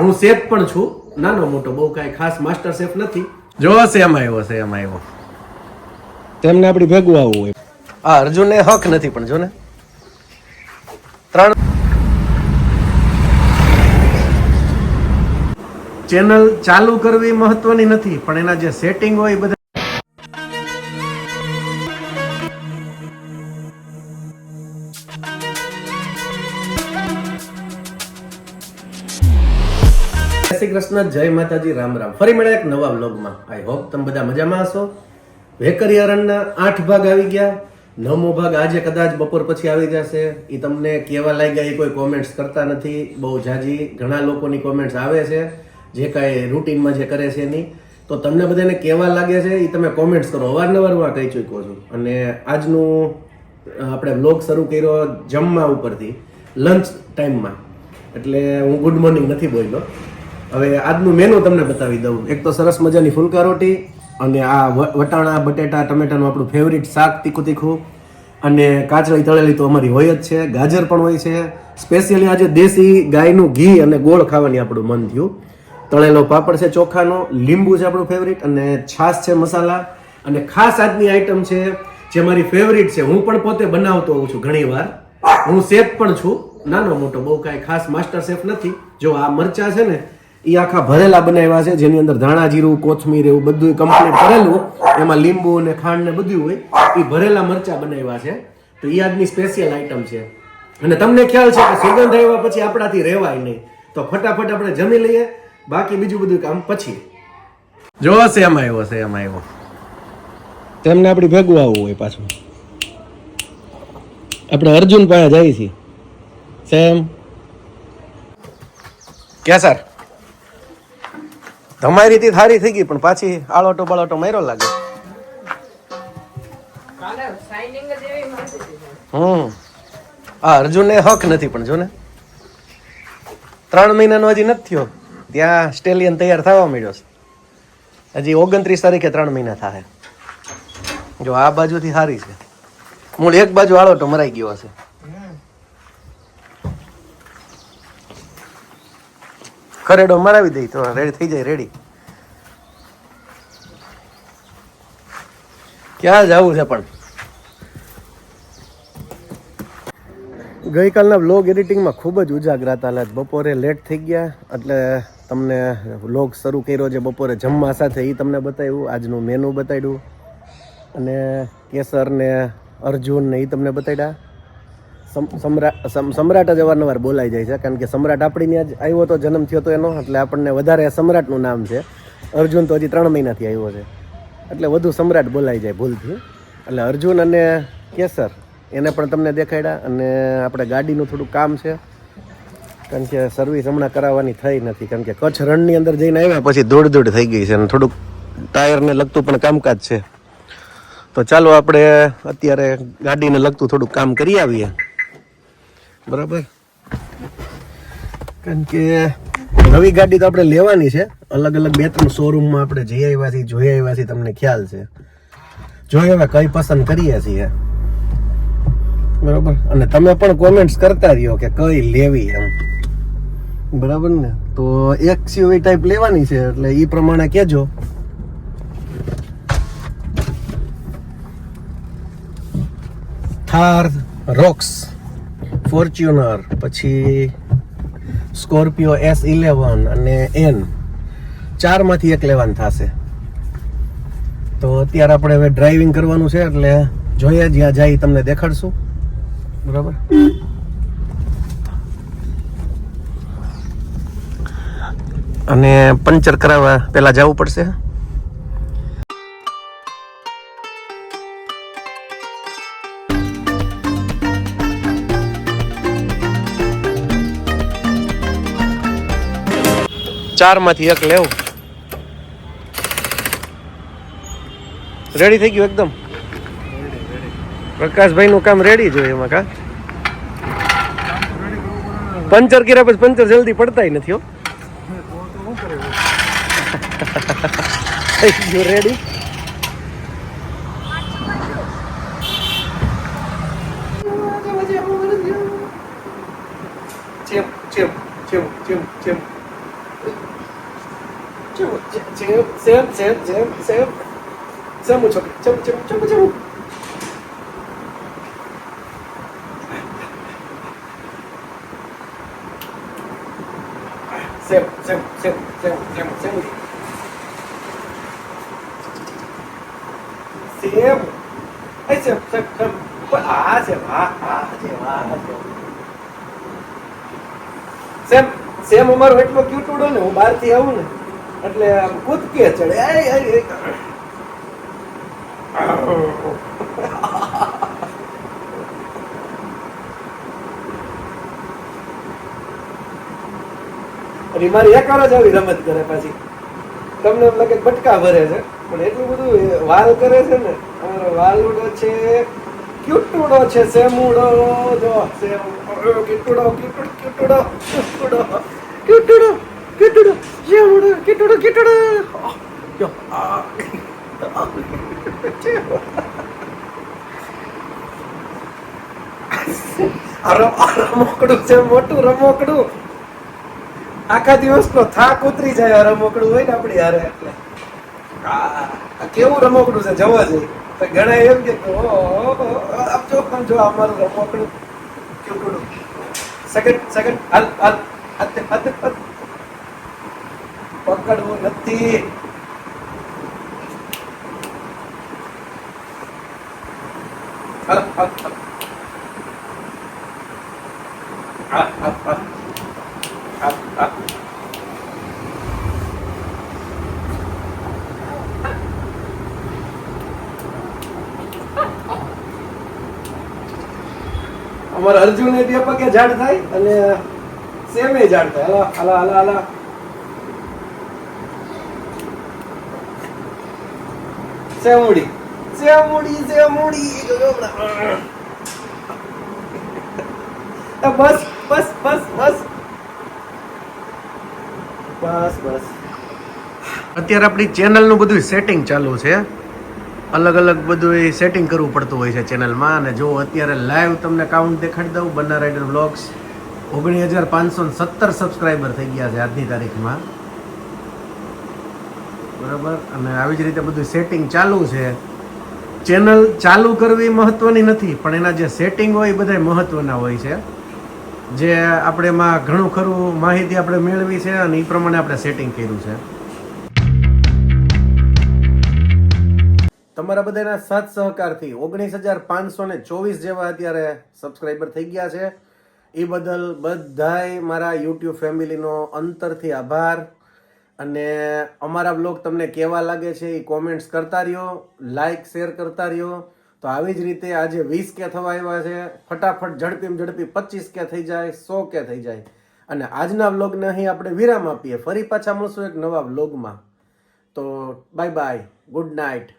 હું શેફ પણ છું. નાનો મોટો બહુ કાંઈ ખાસ માસ્ટર શેફ નથી. જો સેમ આવ્યો સેમ આવ્યો. તેમને આપણી ભેગું આવવું હોય. આ અર્જુનને હક નથી પણ જો ને. ત્રણ ચેનલ ચાલુ કરવી મહત્વની નથી પણ એના જે સેટિંગ હોય એ બધા શ્રી કૃષ્ણ, જય માતાજી, રામ રામ. ફરી મળ્યા એક નવા વ્લોગમાં. આઈ હોપ તમે બધા મજામાં હશો. વેકરિયારણના આઠ ભાગ આવી ગયા. નવમો ભાગ આજે કદાચ બપોર પછી આવી જશે. એ તમને કેવા લાગ્યા એ કોઈ કોમેન્ટ્સ કરતા નથી. બહુ જાજી ઘણા લોકોની કોમેન્ટ્સ આવે છે. જે કાંઈ રૂટીનમાં જે કરે છે એની. તો તમને બધાને કેવા લાગે છે એ તમે કોમેન્ટ્સ કરો. અવારનવાર હું આ કહી ચૂક્યો છું. અને આજનું આપણે વ્લોગ શરૂ કર્યો જમવા ઉપરથી. લંચ ટાઈમમાં. એટલે હું ગુડ મોર્નિંગ નથી બોલ્યો. હવે આજનું મેનુ તમને બતાવી દઉં. એક તો સરસ મજાની ફુલકા રોટી અને આ વટાણા, બટેટા, ટમેટાનું આપણું ફેવરિટ શાક તીખું તીખું. અને કાચળી તળેલી તો અમારી હોય જ છે. ગાજર પણ હોય છે. સ્પેશિયલી આજે દેશી ગાયનું ઘી અને ગોળ ખાવાની આપણું મન થયું. તળેલો પાપડ છે ચોખાનો, લીંબુ છે આપણું ફેવરિટ અને છાશ છે મસાલા. અને ખાસ આજની આઈટમ છે જે મારી ફેવરિટ છે. હું પણ પોતે બનાવતો હોઉં છું ઘણી વાર હું શેફ પણ છું. નાનો મોટો બહુ કાંઈ ખાસ માસ્ટર શેફ નથી. જો આ મરચા છે ને એ આખા ભરેલા બનાવ્યા છે જેની અંદર ધાણા જીરું કોથમીર એવું બધું કમ્પ્લીટ કરેલું. એમાં લીંબુ અને ખાંડ ને બધું હોય એ ભરેલા મરચા બનાવ્યા છે. તો એ આજની સ્પેશિયલ આઈટમ છે. અને તમને ખ્યાલ છે કે સુગંધ આવ્યા પછી આપણાથી રહેવાય નહીં. તો ફટાફટ આપણે જમી લઈએ. બાકી બીજું બધું કામ પછી. જો સેમ આવ્યો સેમ આવ્યો. તેમને આપણી ભેગું આવવું હોય પાછું. આપણે અર્જુન પાસે જઈએ છીએ. સેમ. ક્યાં સર? તમારી રીતે સારી થઈ ગઈ પણ પાછી આળોટો બળોટો માર્યો લાગે. હમ. આ અર્જુનને હક નથી પણ જો ને ત્રણ મહિનાનો હજી નથી થયો. ત્યાં સ્ટેલિયન તૈયાર થવા માંડ્યો છે. હજી ઓગણત્રીસ તારીખે ત્રણ મહિના થાય જો આ બાજુથી સારી છે. મૂળ એક બાજુ આળોટો મરાઈ ગયો હશે. ખરેડો મરાવી દઈ તો રેડી થઈ જાય, રેડી. ક્યાં જવું છે પણ? ગઈકાલના વ્લોગ એડિટિંગમાં ખૂબ જ ઉજાગરા હતા બપોરે લેટ થઈ ગયા, એટલે તમને વ્લોગ શરૂ કર્યો છે બપોરે જમવા સાથે એ તમને બતાવ્યું, આજનું મેનુ બતાવ્યું અને કેસર ને અર્જુન ને એ તમને બતાવ્યા સમ્રાટ સમ- સમ્રાટ જ અવારનવાર બોલાઈ જાય છે, કારણ કે સમ્રાટ આપણી ત્યાં જ આવ્યો તો જન્મ થયો તો એનો, એટલે આપણને વધારે સમ્રાટનું નામ છે. અર્જુન તો હજી ત્રણ મહિનાથી આવ્યો છે. એટલે વધુ સમ્રાટ બોલાઈ જાય ભૂલથી. એટલે અર્જુન અને કેસર, એને પણ તમને દેખાડ્યા, અને આપણે ગાડીનું થોડું કામ છે, કારણ કે સર્વિસ હમણાં કરાવવાની થઈ નથી, કારણ કે કચ્છ રણની અંદર જઈને આવ્યા પછી દોડ દોડ થઈ ગઈ છે, અને થોડુંક ટાયરને લગતું પણ કામકાજ છે. તો ચાલો આપણે અત્યારે ગાડીને લગતું થોડુંક કામ કરી આવીએ. બરાબર? કારણ કે નવી ગાડી તો આપણે લેવાની છે. અલગ અલગ બે ત્રણ શોરૂમમાં આપણે જઈ આવ્યા છીએ, જોઈ આવ્યા છીએ, તમને ખ્યાલ છે. જોઈએ હવે કઈ પસંદ કરીએ છીએ. બરાબર? અને તમે પણ કોમેન્ટ્સ કરતા રહ્યો કે કઈ લેવી એમ. બરાબર ને? તો એક્સયુવી ટાઈપ લેવાની છે, એટલે એ પ્રમાણે કહેજો. થાર રોક્સ ફોર્ચ્યુનર પછી સ્કોર્પિયો એસ ઇલેવન અને એન ચારમાંથી એક લેવાનું થશે. તો અત્યારે આપણે હવે ડ્રાઇવિંગ કરવાનું છે, એટલે જોઈએ, જ્યાં જાય તમને દેખાડશું. બરાબર? અને પંચર કરાવવા પહેલાં જવું પડશે. ચારમાંથી એક લેવું. રેડી થઈ ગયું એકદમ? પ્રકાશભાઈ નું કામ રેડી જોઈએ એમાં કા? પંચર કર્યા પછી પંચર જલ્દી પડતા નથી હો. રેડી ચેપ ચેપ ચેપ ચેપ ચેપ Chegou, chegou, chegou, chegou, chegou. Chegou, chegou, chegou, chegou, chegou. Chegou, chegou, chegou, chegou, chegou, chegou. Chegou. Ai, chegou, chegou, chegou. Ah, chegou, ah, ah, chegou, ah, chegou. Chegou. Sam અમારો એટલો ક્યુટુડો ને, હું બહારથી આવું ને, એટલે આમ કૂદકે ચડે. અને મારી એક જ આવી રમત કરે પાછી. તમને એમ લાગે બટકા ભરે છે, પણ એટલું બધું વાલ કરે છે ને, અમારો વાલુડો છે ક્યુટુડો છે સેમુડો જો, સેમ ક્યુટુડો ક્યુટુડો ક્યુટુડો ક્યુટુડો ક્યુટુડો கிட்டுடு સેમુડો கிட்டுடு கிட்டுடு રમકડું છે મોટું થાક ઉતરી જાય રમકડું હોય ને આપણી હારે એટલે આ કેવું રમકડું છે જવા જઈ તો ઘણા એમ કે જો જો અમારું રમકડું કેવું સેકન્ડ સેકન્ડ હાલ હાલ પકડવું નથી. અમારા અર્જુન એ બે પગે ઝાડ થાય અને ઝાડ થાય હાલા હાલા હાલા હાલા સેમુડી સેમુડી સેમુડી બસ બસ બસ બસ બસ બસ અત્યારે આપણી ચેનલનું બધું સેટિંગ ચાલુ છે. અલગ અલગ બધું સેટિંગ કરવું પડતું હોય છે ચેનલમાં. અને જો અત્યારે લાઈવ તમને કાઉન્ટ દેખાડી દઉં બન્ના રાઇડર વ્લોગ્સ ઓગણીસ હજાર પાંચસો સત્તર સબસ્ક્રાઈબર થઈ ગયા છે આજની તારીખમાં. બરાબર? અને આવી જ રીતે બધું સેટિંગ ચાલુ છે. ચેનલ ચાલુ કરવી મહત્વની નથી, પણ એના જે સેટિંગ હોય એ બધા મહત્વના હોય છે. જે આપણે એમાં ઘણું ખરું માહિતી આપણે મેળવી છે અને એ પ્રમાણે આપણે સેટિંગ કર્યું છે. તમારા બધાના સાથ સહકારથી ઓગણીસ હજાર પાંચસો ને ચોવીસ જેવા અત્યારે સબસ્ક્રાઈબર થઈ ગયા છે. એ બદલ બધાય મારા યુટ્યુબ ફેમિલીનો અંતરથી આભાર. અને અમારા બ્લોગ તમને કેવા લાગે છે એ કોમેન્ટ્સ કરતા રહ્યો લાઇક શેર કરતા રહ્યો. તો આવી જ રીતે આજે વીસ કે થવા આવ્યા છે. ફટાફટ ઝડપી ઝડપી પચીસ કે થઈ જાય, સો કે થઈ જાય. અને આજના વ્લોગને અહીં આપણે વિરામ આપીએ. ફરી પાછા મળશું એક નવા વ્લોગમાં તો બાય બાય ગુડ નાઇટ